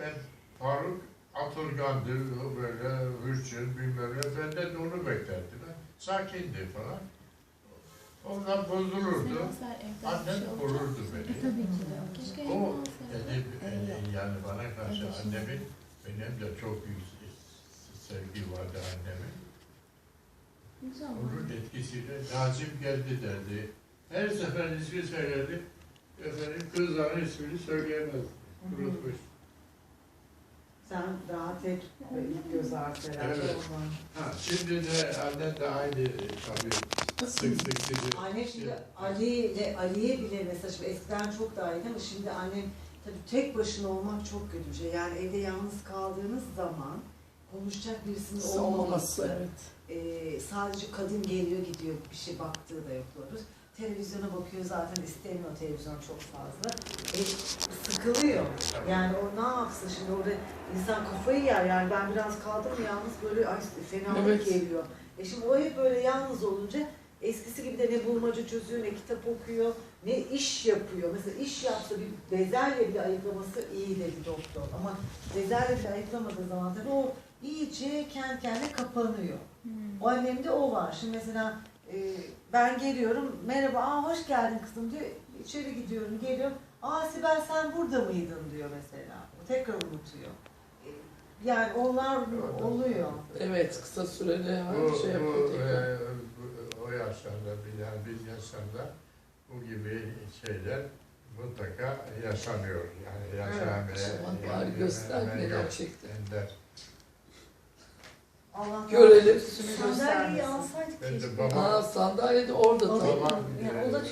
Ben Faruk Atılgan'dı, o böyle hırçın bilmem ne. Benden de onu beklerdim. Sakindi falan. Ondan bozulurdu. Annem şey korurdu beni. Tabii ki de. Keşke O dedi, e, yani bana karşı annemin, benim de çok büyük sevgi vardı annemin. Onun etkisiyle Nazım geldi derdi. Her sefer ismi söylerdi. Efendim kızların ismini söyleyemez. Unutmuş. Sen daha tek ilk göz herhalde Evet. Ha, şimdi de annen de aynı e, tabii sık sık sizi. Anne şimdi Ali ile Ali'ye bile mesela şimdi eskiden çok daha iyiydi ama şimdi annem tabii tek başına olmak çok kötü bir şey. Yani evde yalnız kaldığınız zaman konuşacak birisinin olmaması. olmaması evet. Ee, sadece kadın geliyor gidiyor bir şey baktığı da yok doğrusu. Televizyona bakıyor zaten istemiyor televizyon çok fazla. E, sıkılıyor. Yani o ne yapsın şimdi orada insan kafayı yer yani ben biraz kaldım yalnız böyle ay fenalık Evet. geliyor. E şimdi o hep böyle yalnız olunca eskisi gibi de ne bulmaca çözüyor ne kitap okuyor ne iş yapıyor. Mesela iş yapsa bir bezelye bile ayıklaması iyi dedi doktor ama bezelye bile ayıklamadığı zaman tabii o iyice kendi kendine kapanıyor. Hmm. O annemde o var. Şimdi mesela e, ben geliyorum, merhaba, aa hoş geldin kızım diyor. İçeri gidiyorum, geliyorum. Aa Sibel sen burada mıydın diyor mesela. O tekrar unutuyor. E, yani onlar oluyor. Evet kısa süreli Bu, şey bu, yapıyor tekrar. e, bu- o yaşlarda, bir- yani biz yaşlarda bu gibi şeyler mutlaka yaşanıyor. Yani yaşamaya Aman bari gösterme gerçekten. Ender. Allah Görelim. Sandalyeyi Sandalyeyi Aa sandalye de orada Alayım